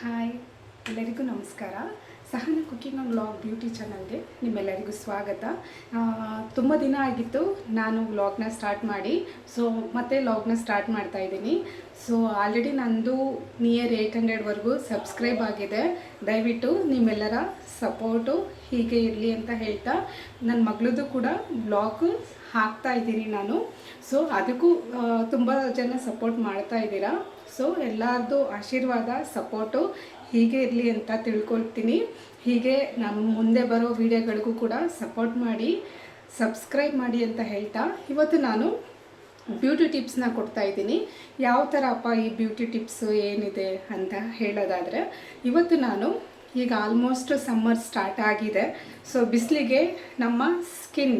Hi, ಎಲ್ಲರಿಗೂ ನಮಸ್ಕಾರ. Sahana cooking and vlog beauty ಚಾನಲ್ಗೆ ನಿಮ್ಮೆಲ್ಲರಿಗೂ ಸ್ವಾಗತ. ತುಂಬ ದಿನ ಆಗಿತ್ತು ನಾನು ವ್ಲಾಗ್ನ ಸ್ಟಾರ್ಟ್ ಮಾಡಿ, ಸೊ ಮತ್ತೆ ವ್ಲಾಗ್ನ ಸ್ಟಾರ್ಟ್ ಮಾಡ್ತಾ ಇದ್ದೀನಿ. ಸೊ ಆಲ್ರೆಡಿ ನಂದು ನಿಯರ್ ಏಯ್ಟ್ ಹಂಡ್ರೆಡ್ವರೆಗೂ ಸಬ್ಸ್ಕ್ರೈಬ್ ಆಗಿದೆ. ದಯವಿಟ್ಟು ನಿಮ್ಮೆಲ್ಲರ ಸಪೋರ್ಟು ಹೀಗೆ ಇರಲಿ ಅಂತ ಹೇಳ್ತಾ ನನ್ನ ಮಗಳದ್ದು ಕೂಡ ವ್ಲಾಗ್ ಹಾಕ್ತಾ ಇದ್ದೀನಿ ನಾನು. ಸೊ ಅದಕ್ಕೂ ತುಂಬ ಜನ ಸಪೋರ್ಟ್ ಮಾಡ್ತಾ ಇದ್ದೀರಾ. ಸೊ ಎಲ್ಲರದು ಆಶೀರ್ವಾದ, ಸಪೋರ್ಟು ಹೀಗೆ ಇರಲಿ ಅಂತ ತಿಳ್ಕೊಳ್ತೀನಿ. ಹೀಗೆ ನಮ್ಮ ಮುಂದೆ ಬರೋ ವಿಡಿಯೋಗಳಿಗೂ ಕೂಡ ಸಪೋರ್ಟ್ ಮಾಡಿ, ಸಬ್ಸ್ಕ್ರೈಬ್ ಮಾಡಿ ಅಂತ ಹೇಳ್ತಾ. ಇವತ್ತು ನಾನು ಬ್ಯೂಟಿ ಟಿಪ್ಸ್ನ ಕೊಡ್ತಾ ಇದ್ದೀನಿ. ಯಾವ ಥರ ಅಪ್ಪ ಈ ಬ್ಯೂಟಿ ಟಿಪ್ಸು ಏನಿದೆ ಅಂತ ಹೇಳೋದಾದರೆ, ಇವತ್ತು ನಾನು ಈಗ ಆಲ್ಮೋಸ್ಟ್ ಸಮ್ಮರ್ ಸ್ಟಾರ್ಟ್ ಆಗಿದೆ. ಸೊ ಬಿಸಿಲಿಗೆ ನಮ್ಮ ಸ್ಕಿನ್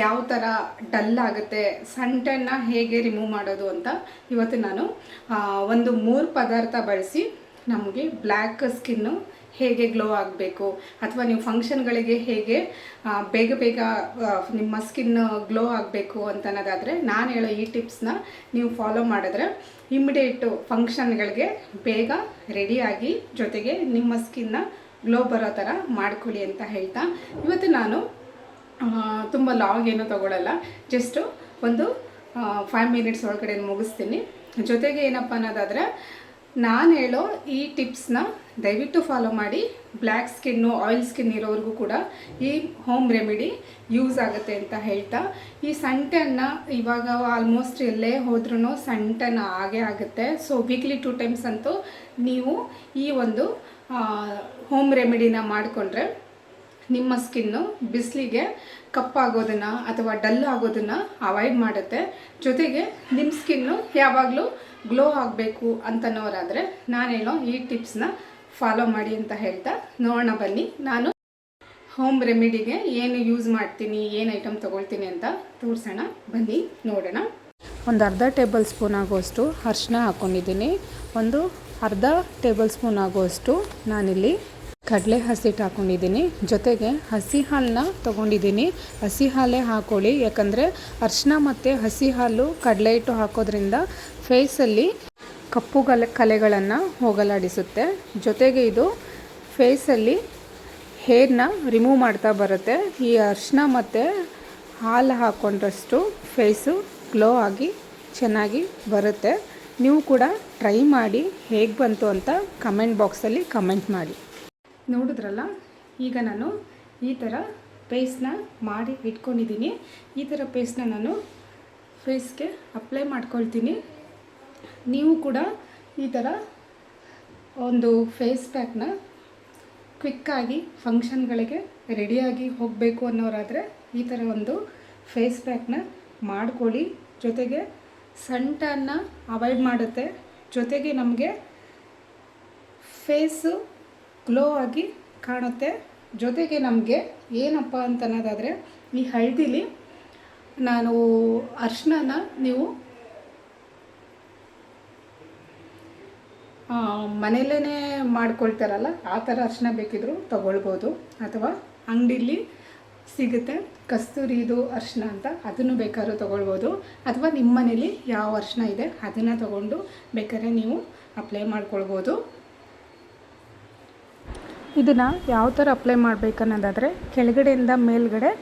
ಯಾವ ಥರ ಡಲ್ ಆಗುತ್ತೆ, ಸಂಟನ್ನ ಹೇಗೆ ರಿಮೂವ್ ಮಾಡೋದು ಅಂತ ಇವತ್ತು ನಾನು ಒಂದು ಮೂರು ಪದಾರ್ಥ ಬಳಸಿ ನಮಗೆ ಬ್ಲ್ಯಾಕ್ ಸ್ಕಿನ್ನು ಹೇಗೆ ಗ್ಲೋ ಆಗಬೇಕು, ಅಥವಾ ನೀವು ಫಂಕ್ಷನ್ಗಳಿಗೆ ಹೇಗೆ ಬೇಗ ಬೇಗ ನಿಮ್ಮ ಸ್ಕಿನ್ ಗ್ಲೋ ಆಗಬೇಕು ಅಂತ ಅನ್ನೋದಾದರೆ ನಾನು ಹೇಳೋ ಈ ಟಿಪ್ಸ್ನ ನೀವು ಫಾಲೋ ಮಾಡಿದ್ರೆ ಇಮಿಡಿಯೇಟು ಫಂಕ್ಷನ್ಗಳಿಗೆ ಬೇಗ ರೆಡಿಯಾಗಿ ಜೊತೆಗೆ ನಿಮ್ಮ ಸ್ಕಿನ್ನ ಗ್ಲೋ ಬರೋ ಥರ ಮಾಡ್ಕೊಳ್ಳಿ ಅಂತ ಹೇಳ್ತಾ, ಇವತ್ತು ನಾನು ತುಂಬ ಲಾಂಗ್ ಏನೂ ತೊಗೊಳಲ್ಲ. ಜಸ್ಟು ಒಂದು ಫೈವ್ ಮಿನಿಟ್ಸ್ ಒಳಗಡೆ ಮುಗಿಸ್ತೀನಿ. ಜೊತೆಗೆ ಏನಪ್ಪ ಅನ್ನೋದಾದರೆ, ನಾನು ಹೇಳೋ ಈ ಟಿಪ್ಸ್ನ ದಯವಿಟ್ಟು ಫಾಲೋ ಮಾಡಿ. ಬ್ಲ್ಯಾಕ್ ಸ್ಕಿನ್ನು ಆಯಿಲ್ ಸ್ಕಿನ್ ಇರೋರಿಗೂ ಕೂಡ ಈ ಹೋಮ್ ರೆಮಿಡಿ ಯೂಸ್ ಆಗುತ್ತೆ ಅಂತ ಹೇಳ್ತಾ. ಈ ಸಂಟೆಯನ್ನು ಇವಾಗ ಆಲ್ಮೋಸ್ಟ್ ಎಲ್ಲೇ ಹೋದ್ರೂ ಸಂಟನ ಆಗೇ ಆಗುತ್ತೆ. ಸೊ ವೀಕ್ಲಿ ಟೂ ಟೈಮ್ಸ್ ಅಂತೂ ನೀವು ಈ ಒಂದು ಹೋಮ್ ರೆಮಿಡಿನ ಮಾಡಿಕೊಂಡ್ರೆ ನಿಮ್ಮ ಸ್ಕಿನ್ನು ಬಿಸಿಲಿಗೆ ಕಪ್ಪಾಗೋದನ್ನು ಅಥವಾ ಡಲ್ ಆಗೋದನ್ನು ಅವಾಯ್ಡ್ ಮಾಡುತ್ತೆ. ಜೊತೆಗೆ ನಿಮ್ಮ ಸ್ಕಿನ್ನು ಯಾವಾಗಲೂ ಗ್ಲೋ ಆಗಬೇಕು ಅಂತನೋರಾದರೆ ನಾನು ಹೇಳೋ ಈ ಟಿಪ್ಸ್ನ ಫಾಲೋ ಮಾಡಿ ಅಂತ ಹೇಳ್ತಾ ನೋಡೋಣ ಬನ್ನಿ. ನಾನು ಹೋಮ್ ರೆಮಿಡಿಗೆ ಏನು ಯೂಸ್ ಮಾಡ್ತೀನಿ, ಏನು ಐಟಮ್ ತೊಗೊಳ್ತೀನಿ ಅಂತ ತೋರಿಸೋಣ. ಬನ್ನಿ, ನೋಡೋಣ. ಒಂದು ಅರ್ಧ ಟೇಬಲ್ ಸ್ಪೂನ್ ಆಗುವಷ್ಟು ಅರಿಶಿನ ಹಾಕ್ಕೊಂಡಿದ್ದೀನಿ ಒಂದು ಅರ್ಧ ಟೇಬಲ್ ಸ್ಪೂನ್ ಆಗುವಷ್ಟು ನಾನಿಲ್ಲಿ ಕಡಲೆ ಹಸಿಟ್ಟು ಹಾಕ್ಕೊಂಡಿದ್ದೀನಿ ಜೊತೆಗೆ ಹಸಿ ಹಾಲನ್ನ ತೊಗೊಂಡಿದ್ದೀನಿ. ಹಸಿ ಹಾಲೇ ಹಾಕೊಳ್ಳಿ. ಯಾಕಂದರೆ ಅರ್ಶಿನ ಮತ್ತು ಹಸಿ ಹಾಲು ಕಡಲೆ ಹಿಟ್ಟು ಹಾಕೋದ್ರಿಂದ ಫೇಸಲ್ಲಿ ಕಪ್ಪು ಕಲೆ ಕಲೆಗಳನ್ನು ಹೋಗಲಾಡಿಸುತ್ತೆ. ಜೊತೆಗೆ ಇದು ಫೇಸಲ್ಲಿ ಹೇರ್ನ ರಿಮೂವ್ ಮಾಡ್ತಾ ಬರುತ್ತೆ. ಈ ಅರ್ಶಿನ ಮತ್ತು ಹಾಲು ಹಾಕ್ಕೊಂಡ್ರಷ್ಟು ಫೇಸು ಗ್ಲೋ ಆಗಿ ಚೆನ್ನಾಗಿ ಬರುತ್ತೆ. ನೀವು ಕೂಡ ಟ್ರೈ ಮಾಡಿ ಹೇಗೆ ಬಂತು ಅಂತ ಕಮೆಂಟ್ ಬಾಕ್ಸಲ್ಲಿ ಕಮೆಂಟ್ ಮಾಡಿ. ನೋಡಿದ್ರಲ್ಲ? ಈಗ ನಾನು ಈ ಥರ ಪೇಸ್ಟ್ನ ಮಾಡಿ ಇಟ್ಕೊಂಡಿದ್ದೀನಿ. ಈ ಥರ ಪೇಸ್ಟ್ನ ನಾನು ಫೇಸ್ಗೆ ಅಪ್ಲೈ ಮಾಡ್ಕೊಳ್ತೀನಿ. ನೀವು ಕೂಡ ಈ ಥರ ಒಂದು ಫೇಸ್ ಪ್ಯಾಕ್ನ ಕ್ವಿಕ್ಕಾಗಿ ಫಂಕ್ಷನ್ಗಳಿಗೆ ರೆಡಿಯಾಗಿ ಹೋಗಬೇಕು ಅನ್ನೋರಾದರೆ ಈ ಥರ ಒಂದು ಫೇಸ್ ಪ್ಯಾಕ್ನ ಮಾಡ್ಕೊಳ್ಳಿ. ಜೊತೆಗೆ ಸಂಟನ್ನು ಅವಾಯ್ಡ್ ಮಾಡುತ್ತೆ. ಜೊತೆಗೆ ನಮಗೆ ಫೇಸು ಗ್ಲೋ ಆಗಿ ಕಾಣುತ್ತೆ. ಜೊತೆಗೆ ನಮಗೆ ಏನಪ್ಪ ಅಂತ ಅನ್ನೋದಾದರೆ ಈ ಹಳದಿಲಿ ನಾನು ಅರ್ಶನನ ನೀವು ಮನೆಯಲ್ಲೇ ಮಾಡ್ಕೊಳ್ತಾರಲ್ಲ, ಆ ಥರ ಅರ್ಶಿಣ ಬೇಕಿದ್ದರೂ ತಗೊಳ್ಬೋದು. ಅಥವಾ ಅಂಗಡಿಲಿ ಸಿಗುತ್ತೆ ಕಸ್ತೂರಿದು ಅರ್ಶನ ಅಂತ, ಅದನ್ನು ಬೇಕಾದ್ರೂ ತೊಗೊಳ್ಬೋದು. ಅಥವಾ ನಿಮ್ಮ ಮನೇಲಿ ಯಾವ ಅರ್ಶನ ಇದೆ, ಅದನ್ನು ತೊಗೊಂಡು ಬೇಕಾದ್ರೆ ನೀವು ಅಪ್ಲೈ ಮಾಡ್ಕೊಳ್ಬೋದು. ಇದನ್ನು ಯಾವ ಥರ ಅಪ್ಲೈ ಮಾಡಬೇಕನ್ನೋದಾದರೆ, ಕೆಳಗಡೆಯಿಂದ ಮೇಲ್ಗಡೆ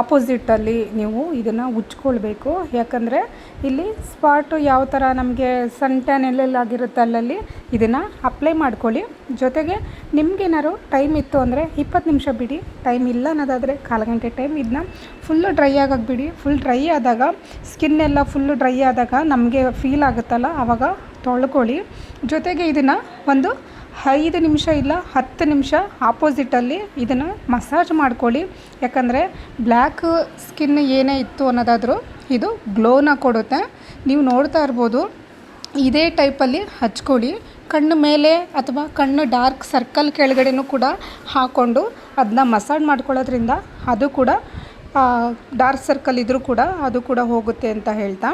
ಆಪೋಸಿಟಲ್ಲಿ ನೀವು ಇದನ್ನು ಉಜ್ಕೊಳ್ಬೇಕು. ಯಾಕಂದರೆ ಇಲ್ಲಿ ಸ್ಪಾಟು ಯಾವ ಥರ ನಮಗೆ ಸನ್ ಟ್ಯಾನ್ ಎಲ್ಲೆಲ್ಲಾಗಿರುತ್ತೆ ಅಲ್ಲಲ್ಲಿ ಇದನ್ನು ಅಪ್ಲೈ ಮಾಡ್ಕೊಳ್ಳಿ. ಜೊತೆಗೆ ನಿಮಗೇನಾದ್ರು ಟೈಮ್ ಇತ್ತು ಅಂದರೆ ಇಪ್ಪತ್ತು ನಿಮಿಷ ಬಿಡಿ. ಟೈಮ್ ಇಲ್ಲ ಅನ್ನೋದಾದರೆ ಕಾಲು ಗಂಟೆ ಟೈಮ್ ಇದನ್ನ ಫುಲ್ಲು ಡ್ರೈ ಆಗೋಕೆ ಬಿಡಿ. ಫುಲ್ ಡ್ರೈ ಆದಾಗ ಸ್ಕಿನ್ ಎಲ್ಲ ಫುಲ್ಲು ಡ್ರೈ ಆದಾಗ ನಮಗೆ ಫೀಲ್ ಆಗುತ್ತಲ್ಲ ಆವಾಗ ತೊಳ್ಕೊಳ್ಳಿ. ಜೊತೆಗೆ ಇದನ್ನು ಒಂದು ಐದು ನಿಮಿಷ ಇಲ್ಲ, ಹತ್ತು ನಿಮಿಷ ಆಪೋಸಿಟಲ್ಲಿ ಇದನ್ನು ಮಸಾಜ್ ಮಾಡ್ಕೊಳ್ಳಿ. ಯಾಕಂದರೆ ಬ್ಲ್ಯಾಕ್ ಸ್ಕಿನ್ ಏನೇ ಇತ್ತು ಅನ್ನೋದಾದರೂ ಇದು ಗ್ಲೋನ ಕೊಡುತ್ತೆ. ನೀವು ನೋಡ್ತಾ ಇರ್ಬೋದು, ಇದೇ ಟೈಪಲ್ಲಿ ಹಚ್ಕೊಳ್ಳಿ. ಕಣ್ಣು ಮೇಲೆ ಅಥವಾ ಕಣ್ಣು ಡಾರ್ಕ್ ಸರ್ಕಲ್ ಕೆಳಗಡೆನೂ ಕೂಡ ಹಾಕ್ಕೊಂಡು ಅದನ್ನ ಮಸಾಜ್ ಮಾಡ್ಕೊಳ್ಳೋದ್ರಿಂದ ಅದು ಕೂಡ ಡಾರ್ಕ್ ಸರ್ಕಲ್ ಇದ್ದರೂ ಕೂಡ ಅದು ಕೂಡ ಹೋಗುತ್ತೆ ಅಂತ ಹೇಳ್ತಾ.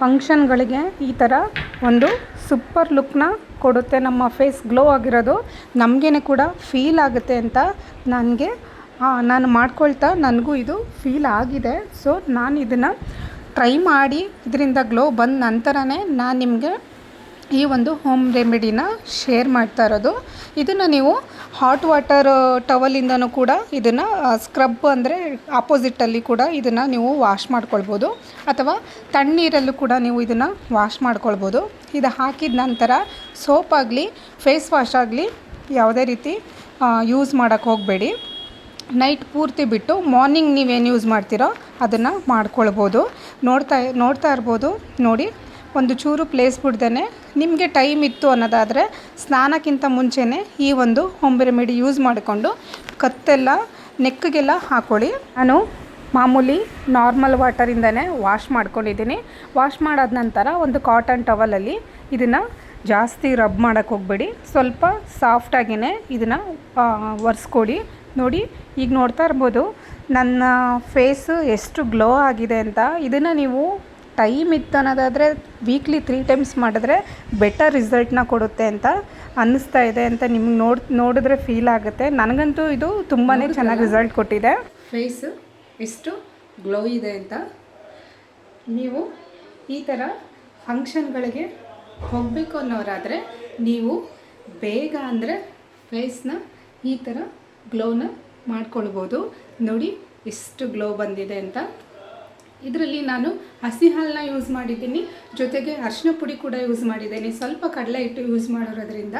ಫಂಕ್ಷನ್ಗಳಿಗೆ ಈ ಥರ ಒಂದು ಸೂಪರ್ ಲುಕ್ನ ಕೊಡುತ್ತೆ. ನಮ್ಮ ಫೇಸ್ ಗ್ಲೋ ಆಗಿರೋದು. ನಮಗೇನೆ ಕೂಡ ಫೀಲ್ ಆಗುತ್ತೆ ಅಂತ ನನಗೆ ನಾನು ಮಾಡ್ಕೊಳ್ತಾ ನನಗೂ ಇದು ಫೀಲ್ ಆಗಿದೆ. ಸೊ ನಾನು ಇದನ್ನು ಟ್ರೈ ಮಾಡಿ, ಇದರಿಂದ ಗ್ಲೋ ಬಂದ ನಂತರನೇ ನಾನು ನಿಮಗೆ ಈ ಒಂದು ಹೋಮ್ ರೆಮಿಡಿನ ಶೇರ್ ಮಾಡ್ತಾ ಇರೋದು. ಇದನ್ನು ನೀವು ಹಾಟ್ ವಾಟರ್ ಟವಲಿಂದನೂ ಕೂಡ ಇದನ್ನು ಸ್ಕ್ರಬ್ ಅಂದರೆ ಆಪೋಸಿಟಲ್ಲಿ ಕೂಡ ಇದನ್ನು ನೀವು ವಾಶ್ ಮಾಡ್ಕೊಳ್ಬೋದು. ಅಥವಾ ತಣ್ಣೀರಲ್ಲೂ ಕೂಡ ನೀವು ಇದನ್ನು ವಾಶ್ ಮಾಡ್ಕೊಳ್ಬೋದು. ಇದು ಹಾಕಿದ ನಂತರ ಸೋಪ್ ಆಗಲಿ ಫೇಸ್ ವಾಶ್ ಆಗಲಿ ಯಾವುದೇ ರೀತಿ ಯೂಸ್ ಮಾಡೋಕ್ಕೆ ಹೋಗಬೇಡಿ. ನೈಟ್ ಪೂರ್ತಿ ಬಿಟ್ಟು ಮಾರ್ನಿಂಗ್ ನೀವೇನು ಯೂಸ್ ಮಾಡ್ತೀರೋ ಅದನ್ನು ಮಾಡ್ಕೊಳ್ಬೋದು. ನೋಡ್ತಾ ನೋಡ್ತಾ ಇರ್ಬೋದು. ನೋಡಿ. ಒಂದು ಚೂರು ಪ್ಲೇಸ್ ಬಿಡ್ದೇ ನಿಮಗೆ ಟೈಮ್ ಇತ್ತು ಅನ್ನೋದಾದರೆ ಸ್ನಾನಕ್ಕಿಂತ ಮುಂಚೆನೇ ಈ ಒಂದು ಹೋಮ್ ರೆಮಿಡಿ ಯೂಸ್ ಮಾಡಿಕೊಂಡು ಕತ್ತೆಲ್ಲ ನೆಕ್ಕಿಗೆಲ್ಲ ಹಾಕ್ಕೊಳ್ಳಿ ನಾನು ಮಾಮೂಲಿ ನಾರ್ಮಲ್ ವಾಟರಿಂದನೇ ವಾಶ್ ಮಾಡ್ಕೊಂಡಿದ್ದೀನಿ. ವಾಶ್ ಮಾಡಾದ ನಂತರ ಒಂದು ಕಾಟನ್ ಟವಲಲ್ಲಿ ಇದನ್ನು ಜಾಸ್ತಿ ರಬ್ ಮಾಡೋಕ್ಕೆ ಹೋಗಬೇಡಿ. ಸ್ವಲ್ಪ ಸಾಫ್ಟಾಗಿಯೇ ಇದನ್ನು ಒರೆಸ್ಕೊಡಿ. ನೋಡಿ, ಈಗ ನೋಡ್ತಾ ಇರ್ಬೋದು, ನನ್ನ ಫೇಸು ಎಷ್ಟು ಗ್ಲೋ ಆಗಿದೆ ಅಂತ. ಇದನ್ನು ನೀವು ಟೈಮ್ ಇತ್ತು ಅನ್ನೋದಾದರೆ ವೀಕ್ಲಿ ತ್ರೀ ಟೈಮ್ಸ್ ಮಾಡಿದ್ರೆ ಬೆಟರ್ ರಿಸಲ್ಟ್ನ ಕೊಡುತ್ತೆ ಅಂತ ಅನ್ನಿಸ್ತಾ ಇದೆ ಅಂತ ನಿಮ್ಗೆ ನೋಡ್ ನೋಡಿದ್ರೆ ಫೀಲ್ ಆಗುತ್ತೆ. ನನಗಂತೂ ಇದು ತುಂಬಾ ಚೆನ್ನಾಗಿ ರಿಸಲ್ಟ್ ಕೊಟ್ಟಿದೆ. ಫೇಸು ಎಷ್ಟು ಗ್ಲೋ ಇದೆ ಅಂತ. ನೀವು ಈ ಥರ ಫಂಕ್ಷನ್ಗಳಿಗೆ ಹೋಗಬೇಕು ಅನ್ನೋರಾದರೆ ನೀವು ಬೇಗ ಅಂದರೆ ಫೇಸ್ನ ಈ ಥರ ಗ್ಲೋನ ಮಾಡ್ಕೊಳ್ಬೋದು. ನೋಡಿ ಎಷ್ಟು ಗ್ಲೋ ಬಂದಿದೆ ಅಂತ. ಇದರಲ್ಲಿ ನಾನು ಹಸಿ ಹಾಲನ್ನ ಯೂಸ್ ಮಾಡಿದ್ದೀನಿ. ಜೊತೆಗೆ ಅರಿಶಿನ ಪುಡಿ ಕೂಡ ಯೂಸ್ ಮಾಡಿದ್ದೀನಿ. ಸ್ವಲ್ಪ ಕಡಲೆ ಹಿಟ್ಟು ಯೂಸ್ ಮಾಡಿರೋದ್ರಿಂದ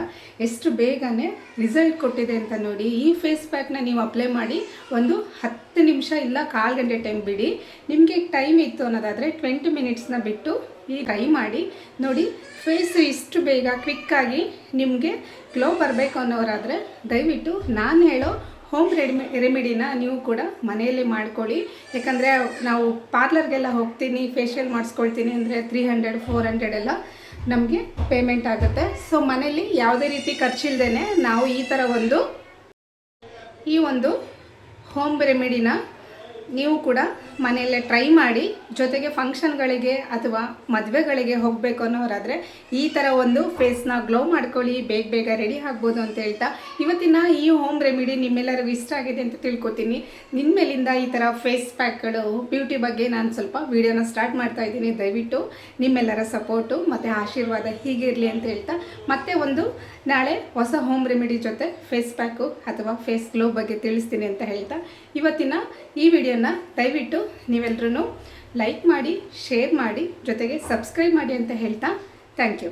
ಎಷ್ಟು ಬೇಗನೆ ರಿಸಲ್ಟ್ ಕೊಟ್ಟಿದೆ ಅಂತ ನೋಡಿ. ಈ ಫೇಸ್ ಪ್ಯಾಕ್ನ ನೀವು ಅಪ್ಲೈ ಮಾಡಿ ಒಂದು ಹತ್ತು ನಿಮಿಷ ಇಲ್ಲ ಕಾಲು ಗಂಟೆ ಟೈಮ್ ಬಿಡಿ. ನಿಮಗೆ ಟೈಮ್ ಇತ್ತು ಅನ್ನೋದಾದರೆ ಟ್ವೆಂಟಿ ಮಿನಿಟ್ಸ್ನ ಬಿಟ್ಟು ಈ ಟ್ರೈ ಮಾಡಿ. ನೋಡಿ ಫೇಸ್ ಇಷ್ಟು ಬೇಗ ಕ್ವಿಕ್ಕಾಗಿ ನಿಮಗೆ ಗ್ಲೋ ಬರಬೇಕು ಅನ್ನೋರಾದರೆ ದಯವಿಟ್ಟು ನಾನು ಹೇಳೋ ಹೋಮ್ ರೆಡಿಮಿ ರೆಮಿಡಿನ ನೀವು ಕೂಡ ಮನೆಯಲ್ಲಿ ಮಾಡ್ಕೊಳ್ಳಿ. ಯಾಕಂದರೆ ನಾವು ಪಾರ್ಲರ್ಗೆಲ್ಲ ಹೋಗ್ತೀನಿ ಫೇಶಿಯಲ್ ಮಾಡಿಸ್ಕೊಳ್ತೀನಿ ಅಂದರೆ ತ್ರೀ ಹಂಡ್ರೆಡ್ ಫೋರ್ ಹಂಡ್ರೆಡ್ ಎಲ್ಲ ನಮಗೆ ಪೇಮೆಂಟ್ ಆಗುತ್ತೆ. ಸೊ ಮನೇಲಿ ಯಾವುದೇ ರೀತಿ ಖರ್ಚಿಲ್ದೇ ನಾವು ಈ ಥರ ಒಂದು ಈ ಒಂದು ಹೋಮ್ ರೆಮಿಡಿನ ನೀವು ಕೂಡ ಮನೆಯಲ್ಲೇ ಟ್ರೈ ಮಾಡಿ ಜೊತೆಗೆ ಫಂಕ್ಷನ್ಗಳಿಗೆ ಅಥವಾ ಮದುವೆಗಳಿಗೆ ಹೋಗಬೇಕು ಅನ್ನೋರಾದರೆ ಈ ಥರ ಒಂದು ಫೇಸ್ನ ಗ್ಲೋ ಮಾಡ್ಕೊಳ್ಳಿ, ಬೇಗ ಬೇಗ ರೆಡಿ ಆಗ್ಬೋದು ಅಂತ ಹೇಳ್ತಾ ಇವತ್ತಿನ ಈ ಹೋಮ್ ರೆಮಿಡಿ ನಿಮ್ಮೆಲ್ಲರಿಗೂ ಇಷ್ಟ ಆಗಿದೆ ಅಂತ ತಿಳ್ಕೊತೀನಿ. ನಿಮ್ಮ ಮೇಲಿಂದ ಈ ಥರ ಫೇಸ್ ಪ್ಯಾಕ್ಗಳು ಬ್ಯೂಟಿ ಬಗ್ಗೆ ನಾನು ಸ್ವಲ್ಪ ವೀಡಿಯೋನ ಸ್ಟಾರ್ಟ್ ಮಾಡ್ತಾ ಇದ್ದೀನಿ. ದಯವಿಟ್ಟು ನಿಮ್ಮೆಲ್ಲರ ಸಪೋರ್ಟು ಮತ್ತು ಆಶೀರ್ವಾದ ಹೀಗಿರಲಿ ಅಂತ ಹೇಳ್ತಾ ಮತ್ತೆ ಒಂದು ನಾಳೆ ಹೊಸ ಹೋಮ್ ರೆಮಿಡಿ ಜೊತೆ ಫೇಸ್ ಪ್ಯಾಕು ಅಥವಾ ಫೇಸ್ ಗ್ಲೋ ಬಗ್ಗೆ ತಿಳಿಸ್ತೀನಿ ಅಂತ ಹೇಳ್ತಾ ಇವತ್ತಿನ ಈ ವಿಡಿಯೋನ ದಯವಿಟ್ಟು ನೀವೆಲ್ಲರೂ ಲೈಕ್ ಮಾಡಿ ಶೇರ್ ಮಾಡಿ ಜೊತೆಗೆ ಸಬ್ಸ್ಕ್ರೈಬ್ ಮಾಡಿ ಅಂತ ಹೇಳ್ತಾ ಥ್ಯಾಂಕ್ ಯು.